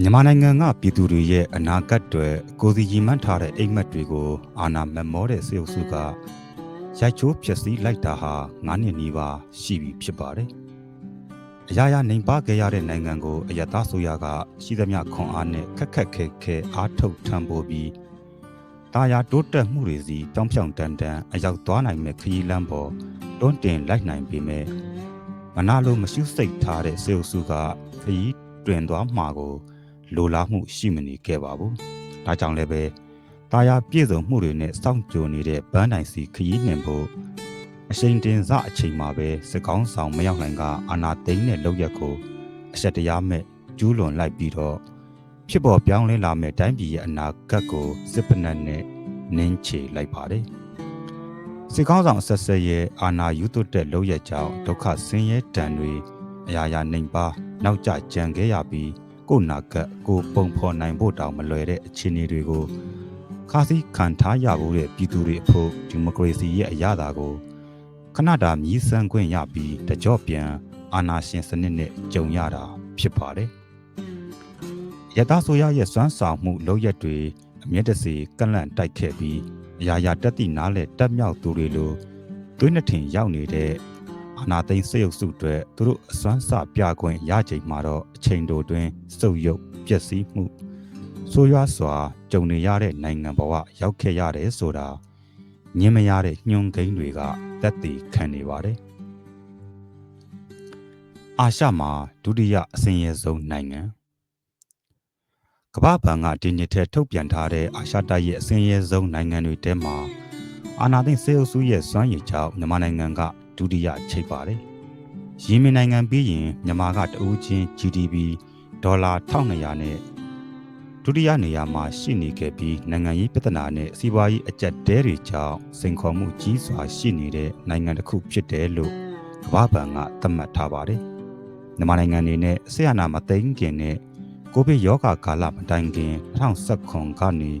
မြန်မာနိုင်ငံကပြည်သူတွေရဲ့အနာဂတ်တွေကိုယ်စီရင်မှန်းထားတဲ့အိမ်မက်တွေကိုအာဏာမမောတဲ့စေအုပ်စုကရိုက်ချိုးဖျက်ဆီးလိုက်တာဟာ9နှစ်နီးပါးရှိပြီဖြစ်ပါတယ်။အရာရာနိုင်ပါခဲ့ရတဲ့နိုင်ငံကိုအယက်သားဆိုရကရှိသမျှခွန်အားနဲ့ခက်ခက်ခဲခဲအားထုတ်ထမ်းပိုးပြီးတာယာတိုးတက်မှုတွေစီတောင်းဖြောင်တန်တန်အရောက်သွားနိုင်မဲ့ခရီးလမ်းပေါ်တွန်းတင်လိုက်နိုင်ပေမဲ့မနာလိုမရှုစိတ်ထားတဲ့စေအုပ်စုကခရီးတွင်သွားမှာကို လိုလားမှုရှိမနေခဲ့ပါဘူး။ဒါကြောင့်လည်းပဲတာယာပြည့်စုံမှုတွေနဲ့စောင့်ကြိုနေတဲ့ဗန်းနိုင်စီခရီးနှင်ဖို့အချိန်တင်စအချိန်မှာပဲစကောင်းဆောင်မရောက်နိုင်ကအာနာသိန်းတဲ့လောက်ရက်ကိုအဆက်တရားမဲ့ကျူးလွန်လိုက်ပြီးတော့ဖြစ်ပေါ်ပြောင်းလဲလာမဲ့တိုင်းပြည်ရဲ့အနာဂတ်ကိုစစ်ပနတ်နဲ့နင်းချေလိုက်ပါတယ်။စစ်ကောင်းဆောင်အဆက်ဆက်ရဲ့အာနာယူသွတ်တဲ့လောက်ရက်ကြောင့်ဒုက္ခဆင်းရဲတန်တွေအရာရာနှိမ်ပါနောက်ကျကြံခဲ့ရပြီး ကိုနာကတ်ကိုပုံဖော်နိုင်ဖို့တောင်မလွယ်တဲ့အခြေအနေတွေကိုခါးစည်းခံထားရဖို့တဲ့ပြည်သူတွေအဖို့ဒီမိုကရေစီရဲ့အရသာကိုခဏတာမြည်ဆန်းခွင့်ရပြီးတကြော့ပြန်အာဏာရှင်စနစ်နဲ့ကြုံရတာဖြစ်ပါတယ်။ရတဆိုရရဲ့စွမ်းဆောင်မှုလောက်ရက်တွေအမျက်တစီကန့်လန့်တိုက်ခဲ့ပြီးအရာရာတက်တိနားလဲတက်မြောက်သူတွေလိုသွေးနှထင်ရောက်နေတဲ့ အာနာသိန်းစရုပ်စုတွေသူတို့အစွမ်းစပြခွင့်ရချိန်မှာတော့အချိန်တိုတွင်စုပ်ယုပ်ပျက်စီးမှုဆိုးရွားစွာကြုံနေရတဲ့နိုင်ငံဘဝရောက်ခဲ့ရတယ်ဆိုတာညင်မရတဲ့ညှို့ကိန်းတွေကတက်တည်ခံနေပါတယ်အာရှမှာဒုတိယအဆင်းရဲဆုံးနိုင်ငံကမ္ဘာဘဏ်ကဒီနှစ်ထဲထုတ်ပြန်ထားတဲ့အာရှတိုက်ရဲ့အဆင်းရဲဆုံးနိုင်ငံတွေထဲမှာအာနာသိန်းစေအုပ်စုရဲ့စွမ်းရည်ကြောင့်မြန်မာနိုင်ငံက ဒုတိယချိတ်ပါတယ်။ယီမင်နိုင်ငံပြီးရင်မြန်မာကတဦးချင်း GDP ဒေါ်လာ1200နဲ့ဒုတိယနေရာမှာရှိနေခဲ့ပြီးနိုင်ငံရေးပြဿနာနဲ့စီးပွားရေးအကျပ်တဲတွေကြောင့်စိန်ခေါ်မှုကြီးစွာရှိနေတဲ့နိုင်ငံတစ်ခုဖြစ်တယ်လို့ကမ္ဘာဘဏ်ကသတ်မှတ်ထားပါတယ်။မြန်မာနိုင်ငံအနေနဲ့ဆရာနာမသိန်းခင်နဲ့ကိုဗစ်ရောဂါကာလမတိုင်ခင်2019ကနေ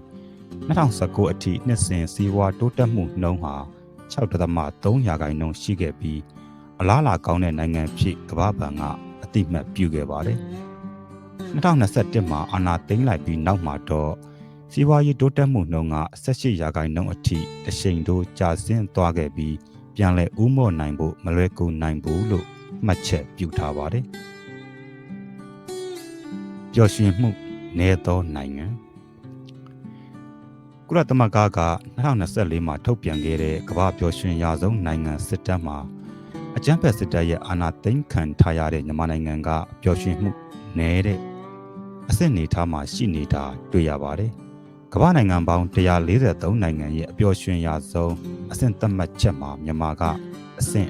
2019အထိနှစ်စဉ်စီးပွားတိုးတက်မှုနှုန်းဟာ 6.3ရာခိုင်နှုန်းရှိခဲ့ပြီးအလားအလာကောင်းတဲ့နိုင်ငံဖြစ်ကမ္ဘာဘဏ်ကအတိမတ်ပြုခဲ့ပါတယ်။2021မှာအာဏာသိမ်းလိုက်ပြီးနောက်မှာတော့စီးပွားရေးတိုးတက်မှုနှုန်းက18ရာခိုင်နှုန်းအထိအရှိန်တိုးကျဆင်းသွားခဲ့ပြီးပြန်လည်ဥမော့နိုင်ဖို့မလွယ်ကူနိုင်ဘူးလို့မှတ်ချက်ပြုထားပါတယ်။ပျော်ရွှင်မှုနေသောနိုင်ငံ ကုလသမဂ္ဂက2024မှာထုတ်ပြန်ခဲ့တဲ့ကမ္ဘာပျော်ရွှင်ရာဆုံးနိုင်ငံစစ်တမ်းမှာအကြမ်းဖက်စစ်တပ်ရဲ့အာဏာသိမ်းခံထားရတဲ့မြန်မာနိုင်ငံကပျော်ရွှင်မှုနည်းတဲ့အဆင့်နေထားမှာရှိနေတာတွေ့ရပါတယ်။ကမ္ဘာနိုင်ငံပေါင်း143နိုင်ငံရဲ့အပျော်ရွှင်ရာဆုံးအဆင့်သတ်မှတ်ချက်မှာမြန်မာကအဆင့်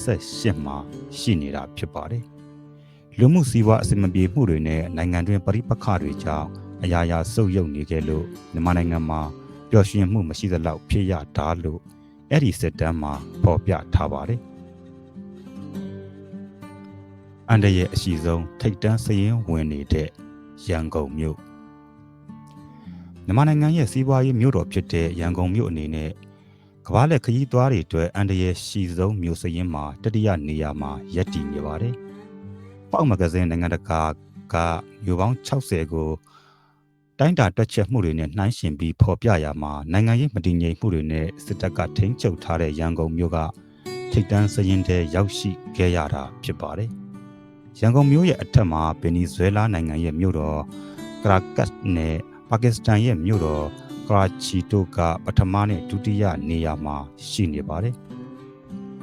118မှာရှိနေတာဖြစ်ပါတယ်။လူမှုစီးပွားအဆင်မပြေမှုတွေနဲ့နိုင်ငံတွင်းပရိပခတွေကြောင့် အရာရာဆုပ်ယုပ်နေခဲ့လို့မြန်မာနိုင်ငံမှာပျော်ရွှင်မှုမရှိသလောက်ဖြစ်ရတာလို့အဲ့ဒီစစ်တမ်းမှာဖော်ပြထားပါတယ်။အန်ဒရဲ့အရှိဆုံးထိတ်တန်းစရင်ဝင်နေတဲ့ရန်ကုန်မြို့မြန်မာနိုင်ငံရဲ့စီးပွားရေးမြို့တော်ဖြစ်တဲ့ရန်ကုန်မြို့အနေနဲ့ကမ္ဘာလက်ခရီးသွားတွေအတွက်အန်ဒရဲ့ရှိဆုံးမြို့စရင်မှာတတိယနေရာမှာရပ်တည်နေပါတယ်။ပေါက်မဂဇင်းနိုင်ငံတကာကမြို့ပေါင်း60ကို တိုင်းတာတွက်ချက်မှုတွေနဲ့နှိုင်းယှဉ်ပြီးဖော်ပြရမှာနိုင်ငံရေးမတည်ငြိမ်မှုတွေနဲ့စစ်တပ်ကထိန်းချုပ်ထားတဲ့ရန်ကုန်မြို့ကထိတ်တန်းစရင်တဲ့ရောက်ရှိခဲ့ရတာဖြစ်ပါတယ်။ရန်ကုန်မြို့ရဲ့အထက်မှာဗင်နီဇွဲလားနိုင်ငံရဲ့မြို့တော်ကရာကတ်နဲ့ပါကစ္စတန်ရဲ့မြို့တော်ကရာချီတို့ကပထမနဲ့ဒုတိယနေရာမှာရှိနေပါတယ်။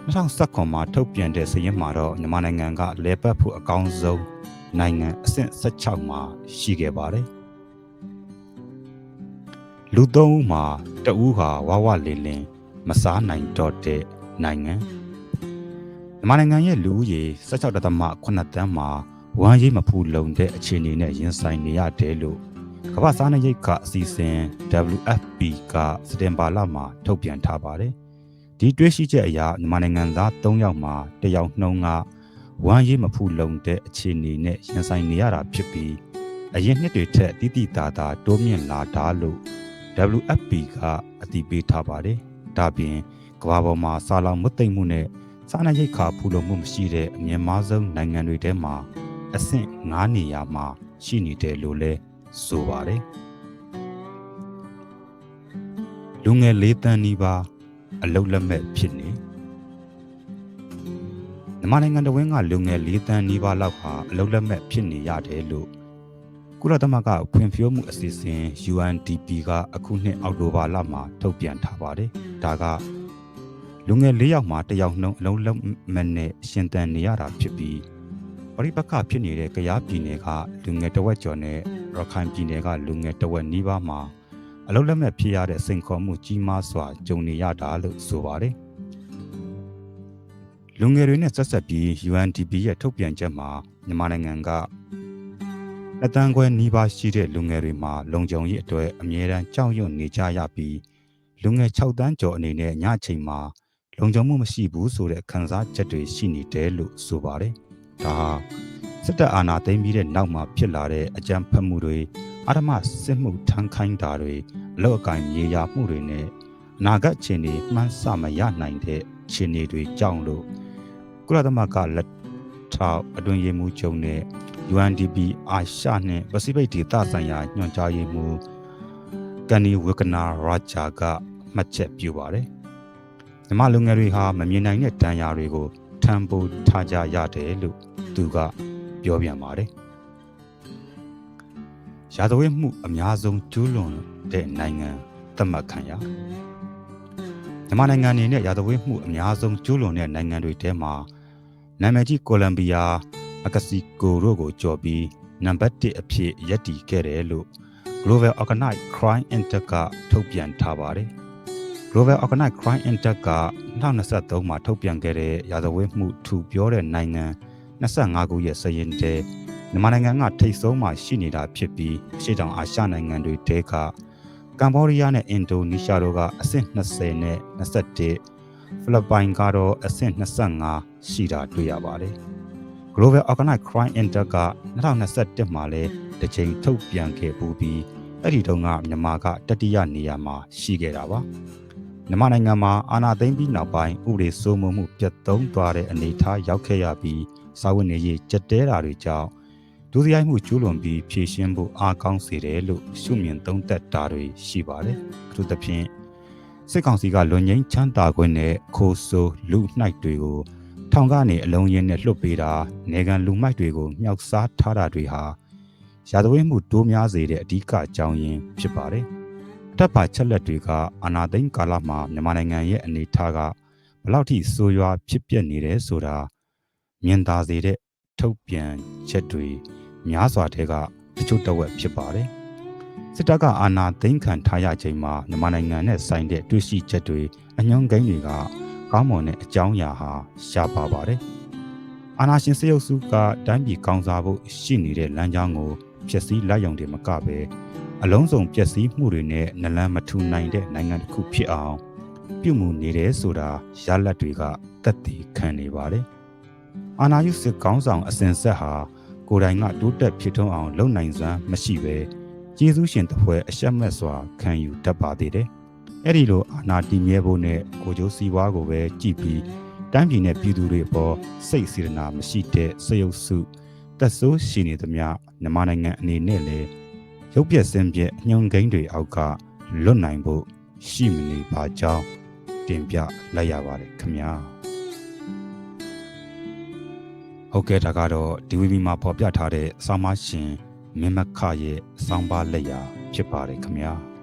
2019မှာထုတ်ပြန်တဲ့စာရင်းမှာတော့မြန်မာနိုင်ငံကလဲပတ်ဖို့အကောင်းဆုံးနိုင်ငံအဆင့်16မှာရှိခဲ့ပါတယ်။ လူသုံးဦးမှာတဦးဟာဝဝလင်းလင်းမစားနိုင်တော့တဲ့နိုင်ငံမြန်မာနိုင်ငံရဲ့လူဦးရေ16.8တန်းမှာဝမ်းရေးမဖူလုံတဲ့အခြေအနေနဲ့ရင်ဆိုင်နေရတယ်လို့ကမ္ဘာစားနပ်ရိက္ခအစီအစဉ် WFP ကစတင်ဘာလမှာထုတ်ပြန်ထားပါတယ်။ဒီတွေးရှိချက်အရမြန်မာနိုင်ငံသား3ယောက်မှာ1ယောက်နှုံးကဝမ်းရေးမဖူလုံတဲ့အခြေအနေနဲ့ရင်ဆိုင်နေရတာဖြစ်ပြီးအရင်နှစ်တွေထက်တိတိတာတာတိုးမြင့်လာတာလို့ WFP ကအတည်ပြုထားပါတယ်။ဒါပြင်ကမ္ဘာပေါ်မှာစာလောင်မသိမ့်မှုနဲ့စားနပ်ရိက္ခာဖူလုံမှုမရှိတဲ့အမြင့်မားဆုံးနိုင်ငံတွေထဲမှာအဆင့်9နေရာမှာရှိနေတယ်လို့လဲဆိုပါတယ်လူငယ်၄တန်းနီးပါးအလုတ်လက်မဲ့ဖြစ်နေမြန်မာနိုင်ငံတော်ဝင်ကလူငယ်၄တန်းနီးပါးလောက်ဟာအလုတ်လက်မဲ့ဖြစ်နေရတယ်လို့ ကုလသမဂ္ဂဖွံ့ဖြိုးမှုအစီအစဉ် UNDP ကအခုနှစ်အောက်တိုဘာလမှာထုတ်ပြန်ထားပါတယ်ဒါကလူငယ်၄ယောက်မှာတစ်ယောက်နှုန်းအလုံးလုံးမဲ့နဲ့ရှင်သန်နေရတာဖြစ်ပြီးပရိပက္ခဖြစ်နေတဲ့ကယားပြည်နယ်ကလူငယ်တဝက်ကျော်နဲ့ရခိုင်ပြည်နယ်ကလူငယ်တဝက်နီးပါးမှာအလုံးလက်မဲ့ဖြစ်ရတဲ့စိန်ခေါ်မှုကြီးမားစွာကြုံနေရတာလို့ဆိုပါတယ်လူငယ်တွေနဲ့ဆက်ဆက်ပြီး UNDP ရဲ့ထုတ်ပြန်ချက်မှာမြန်မာနိုင်ငံက လက်တန်းခွဲနီးပါးရှိတဲ့လူငယ်တွေမှာလုံခြုံရေးအတွက်အမြဲတမ်းကြောက်ရွံ့နေကြရပြီးလူငယ်6တန်းကျော်အနေနဲ့ညအချိန်မှာလုံခြုံမှုမရှိဘူးဆိုတဲ့ခံစားချက်တွေရှိနေတယ်လို့ဆိုပါတယ်။ဒါဟာစစ်တပ်အာဏာသိမ်းပြီးတဲ့နောက်မှာဖြစ်လာတဲ့အကြမ်းဖက်မှုတွေအာဓမစစ်မှုထမ်းခိုင်းတာတွေအလောက်အကင်မြေယာမှုတွေနဲ့အနာဂတ်ခြေနေမှန်းဆမရနိုင်တဲ့ခြေနေတွေကြောင့်လို့ကုလသမဂ္ဂလက်ထောက်အတွင်ရေးမှူးချုပ်နဲ့ UNDP အာရှနဲ့ပစိဖိတ်ဒေသဆိုင်ရာညွှန်ကြားရေးမှူးကန်နီဝကနာရာဂျာကမှတ်ချက်ပြုပါတယ်။မြမလူငယ်တွေဟာမမြင်နိုင်တဲ့တန်ရာတွေကိုထံပိုးထားကြရတယ်လို့သူကပြောပြန်ပါတယ်။ရာဇဝတ်မှုအများဆုံးကျူးလွန်တဲ့နိုင်ငံသတ်မှတ်ခံရမြန်မာနိုင်ငံအနေနဲ့ရာဇဝတ်မှုအများဆုံးကျူးလွန်တဲ့နိုင်ငံတွေထဲမှာနာမည်ကြီးကိုလံဘီယာ အကစီကိုတို့ကိုကြော်ပြီးနံပါတ်1အဖြစ်ရပ်တည်ခဲ့တယ်လို့ Global Organized Crime Index ကထုတ်ပြန်ထားပါတယ်။ Global Organized Crime Index က2023မှာထုတ်ပြန်ခဲ့တဲ့ရာဇဝတ်မှုထူပြောတဲ့နိုင်ငံ25ခုရဲ့စရင်တဲမြန်မာနိုင်ငံကထိပ်ဆုံးမှာရှိနေတာဖြစ်ပြီးအရှေ့တောင်အာရှနိုင်ငံတွေတဲကကမ္ဘောဒီးယားနဲ့အင်ဒိုနီးရှားတို့ကအဆင့်20နဲ့21ဖိလစ်ပိုင်ကတော့အဆင့်25ရှိတာတွေ့ရပါတယ်။ Global Organized Crime Index က2021မှာလည်းတစ်ချိန်ထုတ်ပြန်ခဲ့ပူပြီးအဲ့ဒီတုန်းကမြန်မာကတတိယနေရာမှာရှိခဲ့တာပါမြန်မာနိုင်ငံမှာအာဏာသိမ်းပြီးနောက်ပိုင်းဥပဒေစိုးမိုးမှုပြတ်သုံးသွားတဲ့အနေအထားရောက်ခဲ့ရပြီးစာဝတ်နေရေးကြက်တဲတာတွေကြောင့်ဒုစရိုက်မှုကျူးလွန်ပြီးဖြည့်ရှင်းဖို့အားကောင်းစေတယ်လို့ရှုမြင်သုံးသပ်တာတွေရှိပါတယ်။သူသဖြင့်စစ်ကောင်စီကလွန်ငင်းချမ်းသာခွင့်နဲ့ခိုးဆိုးလူနှိုက်တွေကို ထောင်ကနေအလုံးရင်းနဲ့လွတ်ပေးတာနေကန်လူမိုက်တွေကိုမြောက်စားထားတာတွေဟာရာဇဝတ်မှုတိုးများစေတဲ့အဓိကအကြောင်းရင်းဖြစ်ပါတယ်။အထက်ပါချက်လက်တွေကအာနာသိန်းကာလမှာမြန်မာနိုင်ငံရဲ့အနေအထားကဘလောက်ထိဆိုးရွားဖြစ်ပျက်နေတယ်ဆိုတာမြင်သာစေတဲ့ထုတ်ပြန်ချက်တွေများစွာတဲ့ကတချို့တဝက်ဖြစ်ပါတယ်။စစ်တပ်ကအာဏာသိမ်းခံထားရချိန်မှာမြန်မာနိုင်ငံနဲ့ဆိုင်တဲ့တွေ့ရှိချက်တွေအညွှန်းကိန်းတွေက ကောင်းမွန်တဲ့အကြောင်းအရာဟာရှားပါပါတယ်။အာဏာရှင်စရုပ်စုကတိုင်းပြည်ကောင်းစားဖို့ရှိနေတဲ့လမ်းကြောင်းကိုဖျက်ဆီးလိုက်ရုံတွေမကပဲအလုံးစုံပျက်စီးမှုတွေနဲ့နလန်မထူနိုင်တဲ့နိုင်ငံတစ်ခုဖြစ်အောင်ပြုမှုနေတယ်ဆိုတာရလဒ်တွေကတက်တည်ခံနေပါတယ်။အာနာယုစစ်ကောင်းဆောင်အစဉ်ဆက်ဟာကိုယ်တိုင်ကတိုးတက်ဖြစ်ထွန်းအောင်လုပ်နိုင်စွမ်းမရှိပဲကျေးဇူးရှင်တစ်ဖွဲ့အရှက်မဲ့စွာခံယူတတ်ပါသေးတယ်။ အဲ့ဒီလိုအာနာတည်မြဲဖို့နဲ့ကိုကျိုးစီးပွားကိုပဲကြည်ပြီးတိုင်းပြည်နဲ့ပြည်သူတွေအပေါ်စိတ်စေတနာမရှိတဲ့စရုပ်စုတက်ဆိုးရှိနေသမျှမြန်မာနိုင်ငံအနေနဲ့လည်းရုပ်ပြက်စင်ပြက်ညှုံကိန်းတွေအောက်ကလွတ်နိုင်ဖို့ရှိမနေပါကြောင်းတင်ပြလိုက်ရပါတယ်ခင်ဗျာဟုတ်ကဲ့ဒါကတော့ DVB မှာဖော်ပြထားတဲ့ဆောင်းမရှင်မင်းမခရဲ့ဆောင်းပါလက်ရာဖြစ်ပါတယ်ခင်ဗျာ